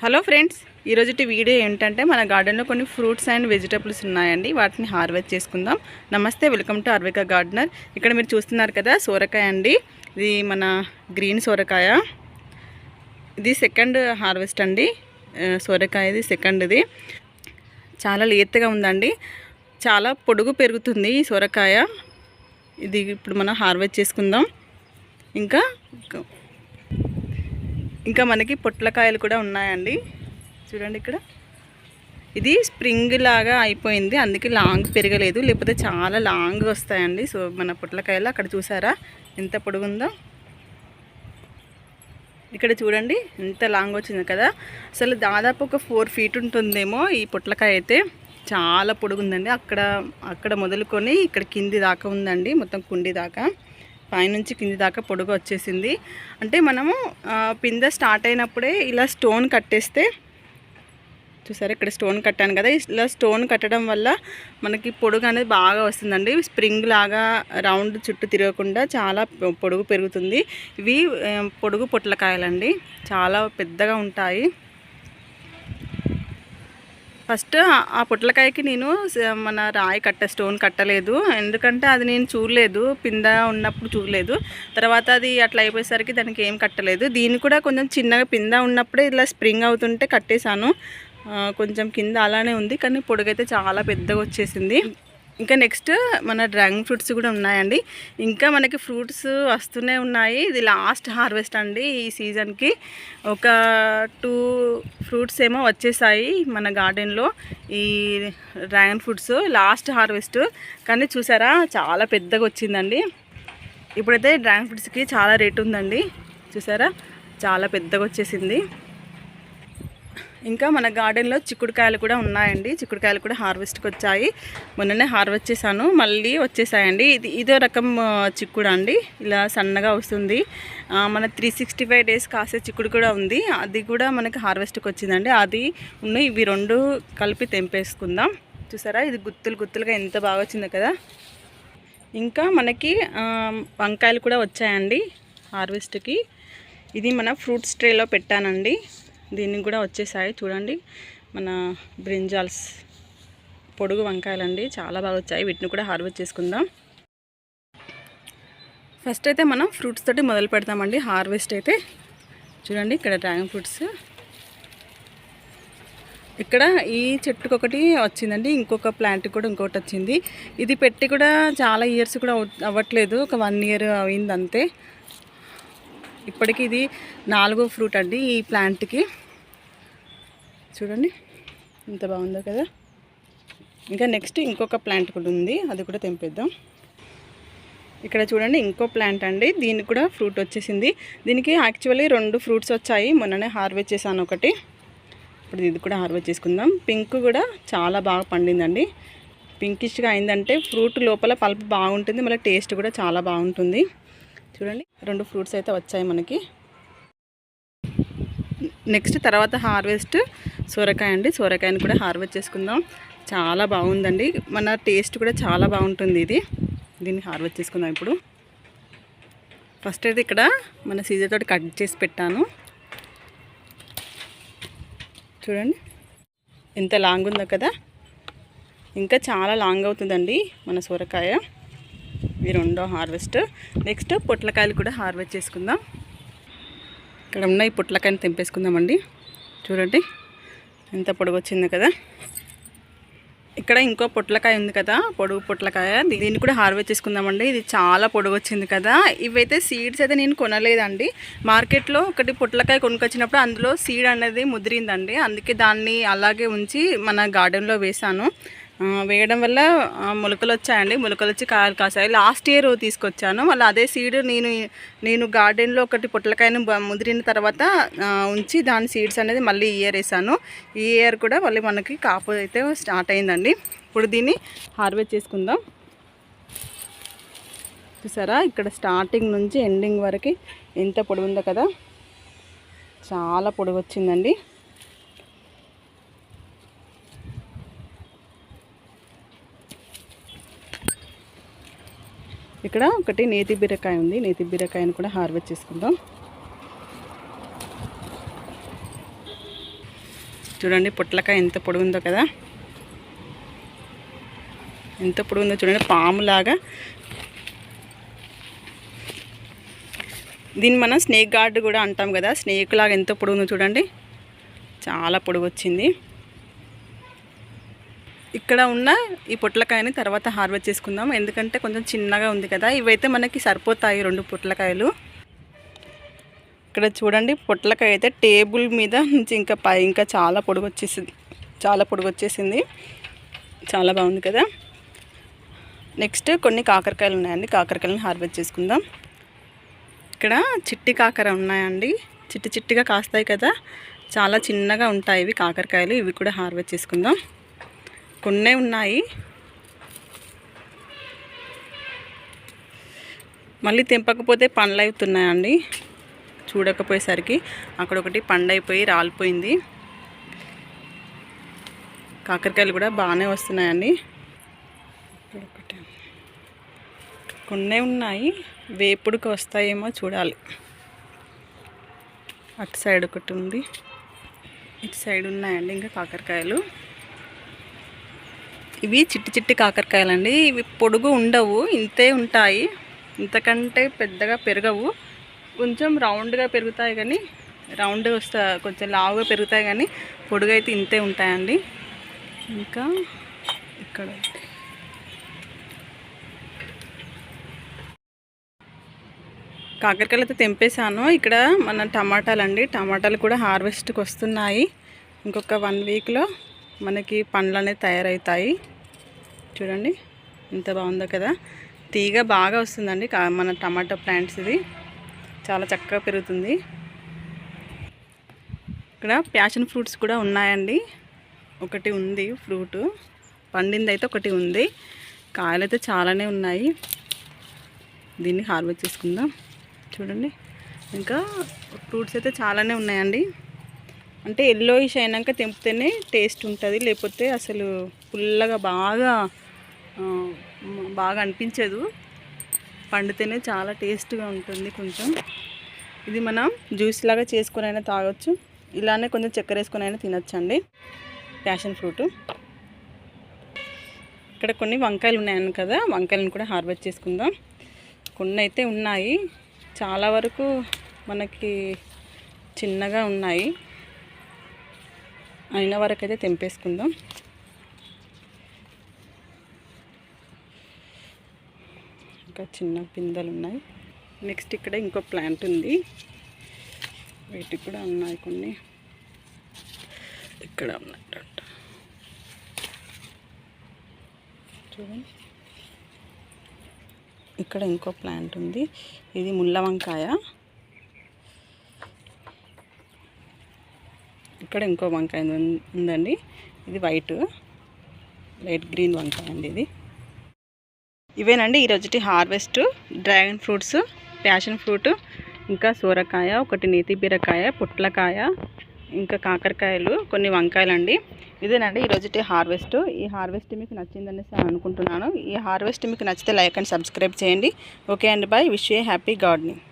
Hello friends ఈరోజు video ఏంటంటే మన గార్డెన్లో కొన్ని ఫ్రూట్స్ అండ్ వెజిటబుల్స్ ఉన్నాయండి. వాటిని హార్వెస్ట్ చేసుకుందాం. నమస్తే వెల్కమ్ టు అర్విక గార్డెనర్. ఇక్కడ మీరు చూస్తున్నారు కదా సోరకాయ అండి. ఇది మన గ్రీన్ సోరకాయ. ఇది సెకండ్ హార్వెస్ట్ అండి. సోరకాయ ఇది సెకండ్ ఇది. చాలా లేతగా ఉందండి. చాలా పొడుగు పెరుగుతుంది ఈ సొరకాయ. ఇది ఇప్పుడు మనం హార్వెస్ట్ చేసుకుందాం. ఇంకా ఇంకా మనకి పొట్లకాయలు కూడా ఉన్నాయండి. చూడండి ఇక్కడ. ఇది స్ప్రింగ్ లాగా అయిపోయింది. అందుకే లాంగ్ పెరగలేదు. లేకపోతే చాలా లాంగ్ వస్తాయండి. సో మన పొట్లకాయలు అక్కడ చూసారా? ఎంత పొడుగుందో. ఇక్కడ చూడండి ఎంత లాంగ్ వచ్చింది కదా. అసలు దాదాపు ఒక ఫోర్ ఫీట్ ఉంటుందేమో ఈ పొట్లకాయ అయితే. చాలా పొడుగుందండి. అక్కడ అక్కడ మొదలుకొని ఇక్కడ కింది దాకా ఉందండి. మొత్తం కుండి దాకా. పైనుంచి కింది దాకా పొడుగు వచ్చేసింది. అంటే మనము పింద స్టార్ట్ అయినప్పుడే ఇలా స్టోన్ కట్టేస్తే చూసారు ఇక్కడ స్టోన్ కట్టాను కదా ఇలా స్టోన్ కట్టడం వల్ల మనకి పొడుగు అనేది బాగా వస్తుందండి. స్ప్రింగ్ లాగా రౌండ్ చుట్టూ తిరగకుండా చాలా పొడుగు పెరుగుతుంది. ఇవి పొడుగు పొట్లకాయలండి. చాలా పెద్దగా ఉంటాయి. ఫస్ట్ ఆ- పొట్లకాయకి నేను మన రాయి కట్ట స్టోన్ కట్టలేదు. ఎందుకంటే అది నేను చూడలేదు. పింద ఉన్నప్పుడు చూడలేదు. తర్వాత అది అట్లా అయిపోయేసరికి దానికి ఏం కట్టలేదు. దీన్ని కూడా కొంచెం చిన్నగా పింద ఉన్నప్పుడే ఇలా స్ప్రింగ్ అవుతుంటే కట్టేశాను. కొంచెం కింద అలానే ఉంది కానీ పొడుగైతే చాలా పెద్దగా వచ్చేసింది. ఇంకా నెక్స్ట్ మన డ్రాగన్ ఫ్రూట్స్ కూడా ఉన్నాయండి. ఇంకా మనకి ఫ్రూట్స్ వస్తూనే ఉన్నాయి. ఇది లాస్ట్ హార్వెస్ట్ అండి ఈ సీజన్కి. ఒక టూ ఫ్రూట్స్ ఏమో వచ్చేసాయి మన గార్డెన్లో ఈ డ్రాగన్ ఫ్రూట్స్. Last harvest. కానీ చూసారా చాలా పెద్దగా వచ్చిందండి. ఇప్పుడైతే డ్రాగన్ ఫ్రూట్స్కి చాలా రేట్ ఉందండి. చూసారా చాలా పెద్దగా వచ్చేసింది. ఇంకా మన గార్డెన్లో చిక్కుడుకాయలు కూడా ఉన్నాయండి. చిక్కుడుకాయలు కూడా హార్వెస్ట్కి వచ్చాయి మొన్ననే హార్వెస్ట్ చేశాను. మళ్ళీ వచ్చేసాయండి. ఇది ఇదో రకం చిక్కుడు అండి. ఇలా సన్నగా వస్తుంది. మన త్రీ సిక్స్టీ ఫైవ్ డేస్ కాసే చిక్కుడు కూడా ఉంది. అది కూడా మనకి హార్వెస్ట్కి వచ్చిందండి అది ఉన్నాయి ఇవి రెండు కలిపి తెంపేసుకుందాం. చూసారా? ఇది గుత్తులు గుత్తులుగా ఎంత బాగా వచ్చిందో కదా? ఇంకా మనకి వంకాయలు కూడా వచ్చాయండి హార్వెస్ట్కి. ఇది మన ఫ్రూట్స్ ట్రేలో పెట్టానండి. దీనికి కూడా వచ్చేసాయి. చూడండి మన బ్రింజాల్స్ పొడుగు వంకాయలండి. చాలా బాగా వచ్చాయి. వీటిని కూడా హార్వెస్ట్ చేసుకుందాం. ఫస్ట్ అయితే మనం ఫ్రూట్స్ తోటి మొదలు పెడతామండి. హార్వెస్ట్ అయితే చూడండి ఇక్కడ డ్రాగన్ ఫ్రూట్స్. ఇక్కడ ఈ చెట్టుకు ఒకటి వచ్చిందండి. ఇంకొక ప్లాంట్ కూడా ఇంకొకటి వచ్చింది. ఇది పెట్టి కూడా చాలా ఇయర్స్ కూడా అవ్వట్లేదు. ఒక వన్ ఇయర్ అయింది అంతే ఇప్పటికి ఇది నాలుగో ఫ్రూట్ అండి ఈ ప్లాంట్కి. చూడండి ఎంత బాగుందో కదా. ఇంకా నెక్స్ట్ ఇంకొక ప్లాంట్ కూడా ఉంది అది కూడా తెంపేద్దాం. ఇక్కడ చూడండి ఇంకో ప్లాంట్ అండి దీనికి కూడా ఫ్రూట్ వచ్చేసింది. దీనికి యాక్చువల్లీ రెండు ఫ్రూట్స్ వచ్చాయి మొన్ననే హార్వెస్ట్ చేశాను ఒకటి. ఇప్పుడు ఇది కూడా హార్వెస్ట్ చేసుకుందాం. పింక్ కూడా చాలా బాగా పండిందండి. పింకిష్గా అయిందంటే ఫ్రూట్ లోపల పల్ప్ బాగుంటుంది మళ్ళీ టేస్ట్ కూడా చాలా బాగుంటుంది. చూడండి రెండు ఫ్రూట్స్ అయితే వచ్చాయి మనకి. నెక్స్ట్ తర్వాత హార్వెస్ట్ సొరకాయ అండి. సొరకాయని కూడా హార్వెస్ట్ చేసుకుందాం. చాలా బాగుందండి. మన టేస్ట్ కూడా చాలా బాగుంటుంది ఇది. దీన్ని హార్వెస్ట్ చేసుకుందాం ఇప్పుడు. ఫస్ట్ అయితే ఇక్కడ మన సీజర్ తోటి కట్ చేసి పెట్టాను. చూడండి ఎంత లాంగ్ ఉందో కదా. ఇంకా చాలా లాంగ్ అవుతుందండి మన సొరకాయ. ఇది రెండో హార్వెస్ట్. నెక్స్ట్ పొట్లకాయలు కూడా హార్వెస్ట్ చేసుకుందాం. ఇక్కడ ఉన్న ఈ పొట్లకాయని తెంపేసుకుందామండి. చూడండి ఎంత పొడుగు వచ్చింది కదా. ఇక్కడ ఇంకో పొట్లకాయ ఉంది కదా పొడుగు పొట్లకాయ. దీన్ని కూడా హార్వెస్ట్ చేసుకుందామండి. ఇది చాలా పొడుగు వచ్చింది కదా. ఇవైతే సీడ్స్ అయితే నేను కొనలేదండి. మార్కెట్లో ఒకటి పొట్లకాయ కొనుకొచ్చినప్పుడు అందులో సీడ్ అనేది ముదిరిందండి. అందుకే దాన్ని అలాగే ఉంచి మన గార్డెన్లో వేశాను. వేయడం వల్ల మొలకలు వచ్చాయండి మొలకలు వచ్చి కాయలు కాసాయి. లాస్ట్ ఇయర్ తీసుకొచ్చాను. మళ్ళీ అదే సీడ్ నేను నేను గార్డెన్లో ఒకటి పొట్లకాయను ముదిరిన తర్వాత ఉంచి దాని సీడ్స్ అనేది మళ్ళీ ఈ ఇయర్ వేసాను. ఈ ఇయర్ కూడా మళ్ళీ మనకి కాపు అయితే స్టార్ట్ అయిందండి. ఇప్పుడు దీన్ని హార్వెస్ట్ చేసుకుందాం. చూసారా? ఇక్కడ స్టార్టింగ్ నుంచి ఎండింగ్ వరకు ఎంత పొడి ఉందో కదా? చాలా పొడవు వచ్చిందండి ఇక్కడ ఒకటి నేతి బీరకాయ ఉంది. నేతి బీరకాయను కూడా హార్వెస్ట్ చేసుకుందాం. చూడండి పొట్లకాయ ఎంత పొడుగుందో కదా. ఎంత పొడుగుందో చూడండి పాములాగా. దీన్ని మనం స్నేక్ గార్డ్ కూడా అంటాం కదా. స్నేక్ లాగా ఎంత పొడుగుందో చూడండి. చాలా పొడుగు వచ్చింది ఇక్కడ ఉన్న ఈ పొట్లకాయని తర్వాత హార్వెస్ట్ చేసుకుందాం. ఎందుకంటే కొంచెం చిన్నగా ఉంది కదా. ఇవైతే మనకి సరిపోతాయి రెండు పొట్లకాయలు. ఇక్కడ చూడండి పొట్లకాయ అయితే టేబుల్ మీద నుంచి ఇంకా పై ఇంకా చాలా పొడుగు వచ్చేసింది చాలా పొడుగు వచ్చేసింది చాలా బాగుంది కదా. నెక్స్ట్ కొన్ని కాకరకాయలు ఉన్నాయండి. కాకరకాయలను హార్వెస్ట్ చేసుకుందాం. ఇక్కడ చిట్టి కాకర ఉన్నాయండి. చిట్టి చిట్టిగా కాస్తాయి కదా. చాలా చిన్నగా ఉంటాయి ఇవి కాకరకాయలు. ఇవి కూడా హార్వెస్ట్ చేసుకుందాం. కొన్నే ఉన్నాయి. మళ్ళీ తెంపకపోతే పండ్లు అవుతున్నాయండి చూడకపోయేసరికి అక్కడ ఒకటి పండు అయిపోయి రాలిపోయింది. కాకరకాయలు కూడా బాగానే వస్తున్నాయండి. కొన్ని కొన్నే ఉన్నాయి. వేపుడుకు వస్తాయేమో చూడాలి. అటు సైడ్ ఒకటి ఉంది. ఇటు సైడ్ ఉన్నాయండి ఇంకా కాకరకాయలు. ఇవి చిట్టి చిట్టి కాకరకాయలండి. ఇవి పొడుగు ఉండవు ఇంతే ఉంటాయి. ఇంతకంటే పెద్దగా పెరగవు. కొంచెం రౌండ్గా పెరుగుతాయి కానీ రౌండ్గా వస్తా కొంచెం లావుగా పెరుగుతాయి కానీ పొడుగు అయితే ఇంతే ఉంటాయండి. ఇంకా ఇక్కడ. కాకరకాయలు అయితే తెంపేశాను. ఇక్కడ మన టమాటాలు అండి టమాటాలు కూడా హార్వెస్ట్కి వస్తున్నాయి ఇంకొక వన్ వీక్లో మనకి పండ్లు అనేవి తయారవుతాయి చూడండి ఇంత బాగుందో కదా. తీగ బాగా వస్తుందండి కా- మన టమాటో ప్లాంట్స్ ఇది. చాలా చక్కగా పెరుగుతుంది. ఇక్కడ ప్యాషన్ ఫ్రూట్స్ కూడా ఉన్నాయండి. ఒకటి ఉంది ఫ్రూట్. పండింది అయితే ఒకటి ఉంది. కాయలు అయితే చాలానే ఉన్నాయి. దీన్ని హార్వెస్ట్ చేసుకుందాం. చూడండి ఇంకా ఫ్రూట్స్ అయితే చాలానే ఉన్నాయండి. అంటే ఎల్లోయిష్ అయినాక తెంపితేనే టేస్ట్ ఉంటుంది. లేకపోతే అసలు పుల్లగా బాగా బాగా అనిపించదు. పండితేనే చాలా టేస్ట్గా ఉంటుంది కొంచెం. ఇది మనం జ్యూస్ లాగా చేసుకుని అయినా తాగొచ్చు. ఇలానే కొంచెం చక్కెర వేసుకొని అయినా తినొచ్చండి. ప్యాషన్ ఫ్రూట్ ఇక్కడ కొన్ని వంకాయలు ఉన్నాయని కదా వంకాయలను కూడా హార్వెస్ట్ చేసుకుందాం. కొన్ని అయితే ఉన్నాయి. చాలా వరకు మనకి చిన్నగా ఉన్నాయి. అయిన వరకు అయితే తెంపేసుకుందాం. ఇంకా చిన్న పిందెలు ఉన్నాయి నెక్స్ట్ ఇక్కడ ఇంకో ప్లాంట్ ఉంది. వీటికి కూడా ఉన్నాయి కొన్ని. ఇక్కడ ఉన్నాయి చూడండి. ఇక్కడ ఇంకో ప్లాంట్ ఉంది. ఇది ముళ్ళ వంకాయ. ఇక్కడ ఇంకో వంకాయ ఉందండి. ఇది వైట్. లైట్ గ్రీన్ వంకాయ అండి ఇది. ఇవేనండి ఈరోజుటి harvest. Dragon fruits passion fruit ఇంకా సూరకాయ ఒకటి నేతి బీరకాయ పుట్లకాయ ఇంకా కాకరకాయలు కొన్ని వంకాయలు అండి ఇదేనండి ఈరోజుటి హార్వెస్ట్. ఈ హార్వెస్ట్ మీకు నచ్చిందనేసి అనుకుంటున్నాను. ఈ హార్వెస్ట్ మీకు నచ్చితే లైక్ అండ్ సబ్స్క్రైబ్ చేయండి. ఓకే అండి bye. Wish a happy gardening